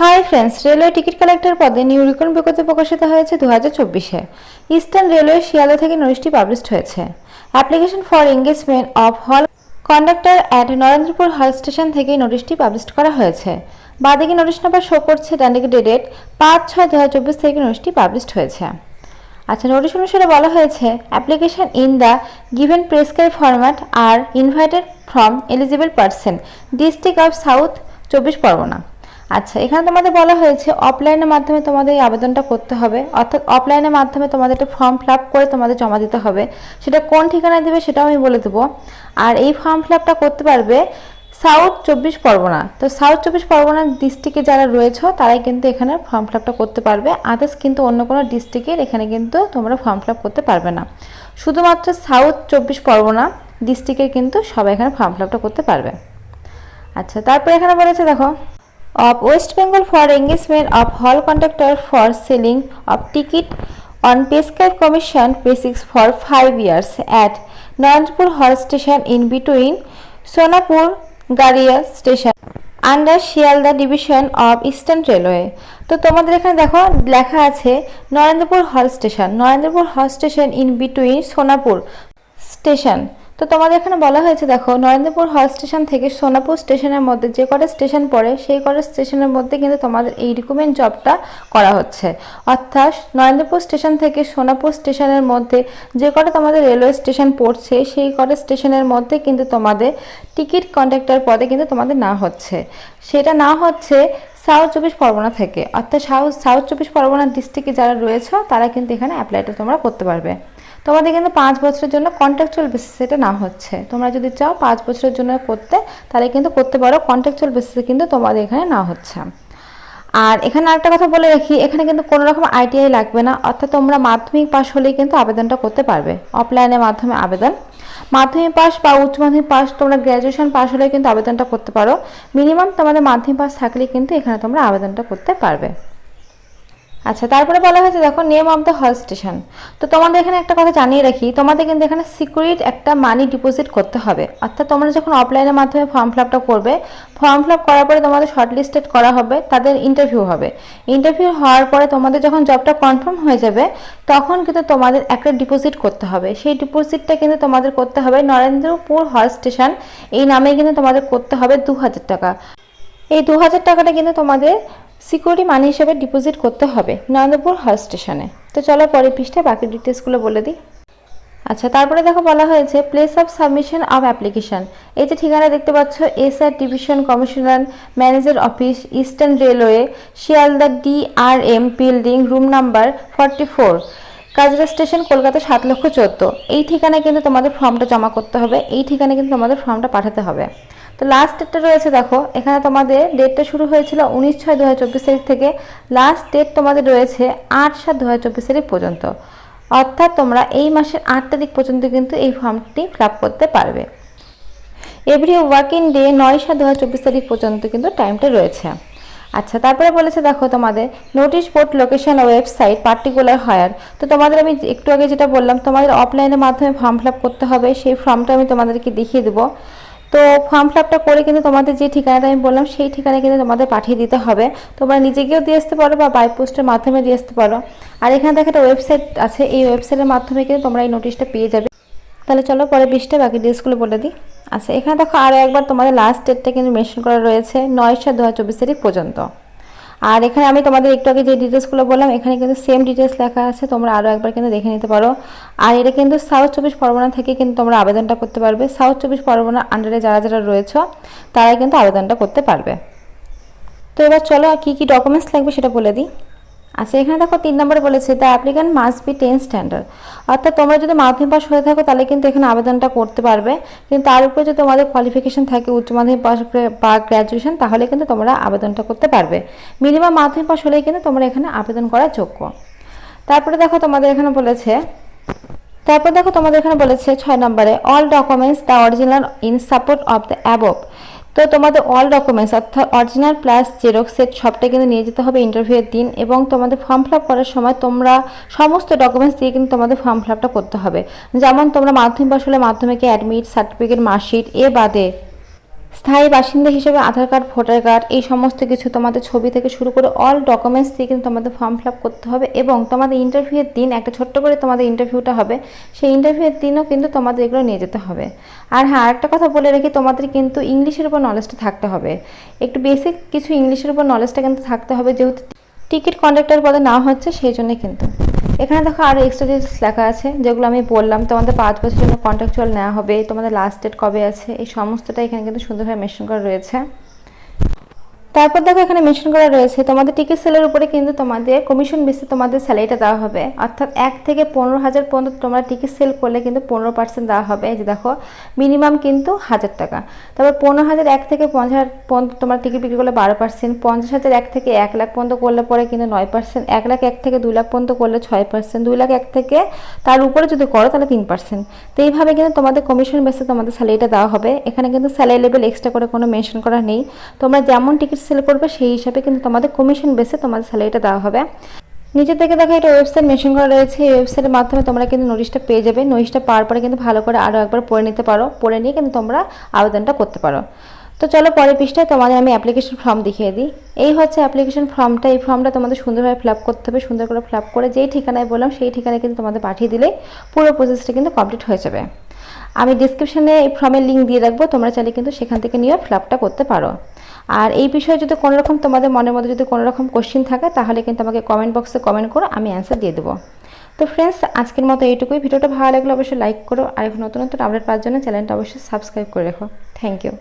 Hi friends, railway ticket collector পদে new রিকন বিজ্ঞপ্তি প্রকাশিত হয়েছে দু হাজার চব্বিশে। ইস্টার্ন রেলওয়ে শিয়ালদা থেকে নোটিশটি পাবলিশড হয়েছে। Application for engagement of halt conductor at Narendrapur halt station থেকে নোটিশটি পাবলিশ করা হয়েছে। বাদিকে নোটিশ নাম্বার শো করছে ডান্ডিকে ডেটেড পাঁচ ছয় দু হাজার চব্বিশ তারিখে নোটিশটি পাবলিশড হয়েছে। আচ্ছা নোটিশ অনুসারে বলা হয়েছে, application in the given prescribe format are invited from eligible person, district of south, চব্বিশ পরগনা। আচ্ছা এখানে তোমাদের বলা হয়েছে অফলাইনের মাধ্যমে তোমাদের এই আবেদনটা করতে হবে। অর্থাৎ অফলাইনের মাধ্যমে তোমাদের একটা ফর্ম ফিল করে তোমাদের জমা দিতে হবে। সেটা কোন ঠিকানায় দেবে সেটাও আমি বলে দেবো। আর এই ফর্ম ফিল করতে পারবে সাউথ চব্বিশ পরগনা। তো সাউথ চব্বিশ পরগনা ডিস্ট্রিক্টে যারা রয়েছে, তারাই কিন্তু এখানে ফর্ম ফিল করতে পারবে। আদার্স কিন্তু অন্য কোনো ডিস্ট্রিক্টের এখানে কিন্তু তোমরা ফর্ম ফিল করতে পারবে না। শুধুমাত্র সাউথ চব্বিশ পরগনা ডিস্ট্রিক্টের কিন্তু সবাই এখানে ফর্ম ফিল করতে পারবে। আচ্ছা তারপরে এখানে বলেছে, দেখো of West Bengal for engagement of hall conductor for selling of ticket on prescribed commission basics for 5 years at Narandpur Hall Station in between Sonapur Garia Station under Sealdah division of eastern railway তো তোমাদের এখানে দেখো লেখা আছে Narendrapur halt station Narendrapur halt station in between Sonapur station তো তোমাদের এখানে বলা হয়েছে, দেখো, নরেন্দ্রপুর হল স্টেশন থেকে সোনাপুর স্টেশনের মধ্যে যে কটা স্টেশন পড়ে, সেই কটা স্টেশনের মধ্যে কিন্তু তোমাদের এই রিকুমেন্ট জবটা করা হচ্ছে। অর্থাৎ নরেন্দ্রপুর স্টেশন থেকে সোনাপুর স্টেশনের মধ্যে যে কটা তোমাদের রেলওয়ে স্টেশন পড়ছে, সেই কটা স্টেশনের মধ্যে কিন্তু তোমাদের টিকিট কন্ডাক্টর পদে কিন্তু তোমাদের না হচ্ছে। সেটা না হচ্ছে সাউথ চব্বিশ পরগনা থেকে। অর্থাৎ সাউথ সাউথ চব্বিশ পরগনা ডিস্ট্রিক্টে যারা রয়েছে, তারা কিন্তু এখানে অ্যাপ্লাইটা তোমরা করতে পারবে। তোমাদের কিন্তু পাঁচ বছরের জন্য কন্ট্রাকচুয়াল বেসিসে এটা না হচ্ছে। তোমরা যদি চাও পাঁচ বছরের জন্য করতে, তাহলে কিন্তু করতে পারো কন্ট্রাকচুয়াল বেসিসে কিন্তু তোমাদের এখানে না হচ্ছে। আর এখানে আরেকটা কথা বলে রাখি, এখানে কিন্তু কোনো রকম আইটিআই লাগবে না, অর্থাৎ তোমরা মাধ্যমিক পাশ হলেই কিন্তু আবেদনটা করতে পারবে অফলাইনের মাধ্যমে আবেদন। মাধ্যমিক পাস বা উচ্চ মাধ্যমিক পাস তোমরা গ্র্যাজুয়েশন পাস হলে কিন্তু আবেদনটা করতে পারো। মিনিমাম তোমাদের মাধ্যমিক পাস থাকলে কিন্তু এখানে তোমরা আবেদনটা করতে পারবে। আচ্ছা তারপরে বলা হয়েছে, দেখো name of the halt station তো তোমাদের এখানে একটা কথা জানিয়ে রাখি, তোমাদের কিন্তু এখানে সিকিউরিট একটা মানি ডিপোজিট করতে হবে। অর্থাৎ তোমরা যখন অফলাইনের মাধ্যমে ফর্ম ফিল আপটা করবে ফর্ম ফিল আপ করার পরে তোমাদের শর্ট লিস্টেড করা হবে, তাদের ইন্টারভিউ হবে। ইন্টারভিউ হওয়ার পরে তোমাদের যখন জবটা কনফার্ম হয়ে যাবে, তখন কিন্তু তোমাদের একটা ডিপোজিট করতে হবে। সেই ডিপোজিটটা কিন্তু তোমাদের করতে হবে নরেন্দ্রপুর হল স্টেশন এই নামে কিন্তু তোমাদের করতে হবে দু হাজার টাকা। এই দু হাজার টাকাটা কিন্তু তোমাদের সিকিউরিটি মানি হিসেবে ডিপোজিট করতে হবে নরেন্দ্রপুর হল স্টেশনে তো চলো পরের পৃষ্ঠায় বাকি ডিটেলসগুলো বলে দিই। আচ্ছা তারপরে দেখো বলা হয়েছে place of submission of application এই যে ঠিকানা দেখতে পাচ্ছ S R division commissioner manager office eastern railway Sealdah DRM building room number forty four কাজরা স্টেশন কলকাতা সাত লক্ষ চোদ্দ। এই ঠিকানায় কিন্তু তোমাদের ফর্মটা জমা করতে হবে। এই ঠিকানায় কিন্তু তোমাদের ফর্মটা পাঠাতে হবে। তো লাস্ট ডেটটা রয়েছে, দেখো, এখানে তোমাদের ডেটটা শুরু হয়েছিল উনিশ ছয় দু তারিখ থেকে। লাস্ট ডেট তোমাদের রয়েছে আট সাত দু তারিখ পর্যন্ত। অর্থাৎ তোমরা এই মাসের আট তারিখ পর্যন্ত কিন্তু এই ফর্মটি ফিল করতে পারবে। এভরি ওয়ার্কিং ডে নয় সাত দু তারিখ পর্যন্ত কিন্তু টাইমটা রয়েছে। আচ্ছা তারপরে বলেছে, দেখো, তোমাদের notice board location website particular higher তো তোমাদের আমি একটু আগে যেটা বললাম, তোমাদের অফলাইনের মাধ্যমে ফর্ম ফিল করতে হবে, সেই ফর্মটা আমি তোমাদেরকে দেখিয়ে দেবো। তো ফর্ম ফিল আপটা করে কিন্তু তোমাদের যে ঠিকানাটা আমি বললাম, সেই ঠিকানায় কিন্তু তোমাদের পাঠিয়ে দিতে হবে। তোমরা নিজে গিয়েও দিয়ে আসতে পারো বা বাই পোস্টের মাধ্যমে দিয়ে আসতে পারো। আর এখানে দেখো একটা ওয়েবসাইট আছে, এই ওয়েবসাইটের মাধ্যমে কিন্তু তোমরা এই নোটিশটা পেয়ে যাবে। তাহলে চলো পরে বিশটা বাকি ড্রেসগুলো বলে দিই। আচ্ছা এখানে দেখো আরও একবার তোমাদের লাস্ট ডেটটা কিন্তু মেনশন করা রয়েছে, নয় সাত দু হাজার চব্বিশ তারিখ পর্যন্ত। আর এখানে আমি তোমাদের একটু আগে যে ডিটেলসগুলো বললাম, এখানে কিন্তু সেম ডিটেলস লেখা আছে, তোমরা আরও একবার কিন্তু দেখে নিতে পারো। আর এটা কিন্তু সাউথ চব্বিশ পরগনা থেকে কিন্তু তোমরা আবেদনটা করতে পারবে। সাউথ চব্বিশ পরগনার আন্ডারে যারা যারা রয়েছ, তারাই কিন্তু আবেদনটা করতে পারবে। তো এবার চলো কী কী ডকুমেন্টস লাগবে সেটা বলে দিই। আচ্ছা এখানে দেখো তিন নম্বরে বলেছে the applicant must be ten standard অর্থাৎ তোমরা যদি মাধ্যমিক পাস হয়ে থাকো, তাহলে কিন্তু এখানে আবেদনটা করতে পারবে। কিন্তু তার উপরে যদি তোমাদের কোয়ালিফিকেশন থাকে, উচ্চ মাধ্যমিক পাস বা গ্র্যাজুয়েশন তাহলে কিন্তু তোমরা আবেদনটা করতে পারবে। মিনিমাম মাধ্যমিক পাস হলেই কিন্তু তোমরা এখানে আবেদন করার যোগ্য। তারপরে দেখো তোমাদের এখানে বলেছে, তারপর দেখো তোমাদের এখানে বলেছে ছয় নম্বরে all documents the original in support of the above তো তোমাদের অল ডকুমেন্টস অর্থাৎ অরিজিনাল প্লাস জেরক্স সেট সবটা কিন্তু নিয়ে যেতে হবে ইন্টারভিউয়ের দিন এবং তোমাদের ফর্ম ফিল করার সময় তোমরা সমস্ত ডকুমেন্টস দিয়ে কিন্তু তোমাদের ফর্ম ফিল করতে হবে। যেমন তোমরা মাধ্যমিক পাশ হলে মাধ্যমিকে অ্যাডমিট সার্টিফিকেট মার্কশিট এ বাদে স্থায়ী বাসিন্দা হিসেবে আধার কার্ড, ভোটার কার্ড এই সমস্ত কিছু তোমাদের ছবি থেকে শুরু করে অল ডকুমেন্টস দিয়ে কিন্তু তোমাদের ফর্ম ফিল করতে হবে এবং তোমাদের ইন্টারভিউয়ের দিন, একটা ছোট্ট করে তোমাদের ইন্টারভিউটা হবে, সেই ইন্টারভিউয়ের দিনও কিন্তু তোমাদের এগুলো নিয়ে যেতে হবে। আর হ্যাঁ আরেকটা কথা বলে রাখি, তোমাদের কিন্তু ইংলিশের উপর নলেজটা থাকতে হবে। একটু বেসিক কিছু ইংলিশের উপর নলেজটা কিন্তু থাকতে হবে, যেহেতু টিকিট কন্ডাক্টর পদে না হচ্ছে, সেই জন্য কিন্তু। এখানে দেখো আরও এক্সট্রা ডিটেলস লেখা আছে, যেগুলো আমি বললাম। তোমাদের পাঁচ বছরের জন্য কন্ট্রাকচুয়াল নেওয়া হবে, তোমাদের লাস্ট ডেট কবে আছে, এই সমস্তটা এখানে কিন্তু সুন্দরভাবে মেনশন করা রয়েছে। তারপর দেখো এখানে মেনশন করা রয়েছে, তোমাদের টিকিট সেলের উপরে কিন্তু তোমাদের কমিশন বেসে তোমাদের স্যালারিটা দেওয়া হবে। অর্থাৎ এক থেকে পনেরো হাজার পর্যন্ত তোমরা টিকিট সেল করলে কিন্তু পনেরো পার্সেন্ট দেওয়া হবে। যে দেখো মিনিমাম কিন্তু হাজার টাকা। তারপর পনেরো হাজার এক থেকে পঞ্চাশ পর্যন্ত তোমরা টিকিট বিক্রি করলে বারো পার্সেন্ট পঞ্চাশ হাজার এক থেকে এক লাখ পর্যন্ত করলে পরে কিন্তু নয় পার্সেন্ট এক লাখ এক থেকে দুই লাখ পর্যন্ত করলে ছয় পার্সেন্ট দুই লাখ এক থেকে তার উপরে যদি করো তাহলে তিন পার্সেন্ট তো এইভাবে কিন্তু তোমাদের কমিশন বেসে তোমাদের স্যালারিটা দেওয়া হবে। এখানে কিন্তু স্যালারি লেভেল এক্সট্রা করে কোনো মেনশন করা নেই। তোমরা যেমন টিকিট সেল করবে সেই হিসাবে কিন্তু তোমাদের কমিশন বেসে তোমাদের স্যালারিটা দেওয়া হবে। নিচে থেকে দেখো, একটা ওয়েবসাইট মেশিন করা রয়েছে। এই ওয়েবসাইটের মাধ্যমে তোমরা কিন্তু নোটিশটা পেয়ে যাবে। নোটিশটা পাওয়ার পরে কিন্তু ভালো করে আরও একবার পড়ে নিতে পারো। পড়ে নিয়ে কিন্তু তোমরা আবেদনটা করতে পারো। তো চলো পরের পৃষ্ঠায় তোমাদের আমি অ্যাপ্লিকেশন ফর্ম দেখিয়ে দিই। এই হচ্ছে অ্যাপ্লিকেশন ফর্মটা এই ফর্মটা তোমাদের সুন্দরভাবে ফিল করতে হবে। সুন্দর করে ফিল করে যেই ঠিকানায় বললাম, সেই ঠিকানায় কিন্তু তোমাদের পাঠিয়ে দিলে পুরো প্রসেসটা কিন্তু কমপ্লিট হয়ে যাবে। আমি ডিসক্রিপশানে এই ফর্মের লিঙ্ক দিয়ে রাখব। তোমরা চাইলে কিন্তু সেখান থেকে নিয়ে ফিল করতে পারো। আর এই বিষয়ে যদি কোনো রকম তোমাদের মনের মধ্যে যদি কোনো রকম কোশ্চিন থাকে, তাহলে কিন্তু আমাকে কমেন্ট বক্সে কমেন্ট করো, আমি অ্যান্সার দিয়ে দেবো। তো ফ্রেন্ডস আজকের মতো এইটুকুই। ভিডিওটা ভালো লাগলে অবশ্যই লাইক করো। আর এখন নতুন নতুন আপডেট পাওয়ার জন্য চ্যানেলটা অবশ্যই সাবস্ক্রাইব করে রেখো। Thank you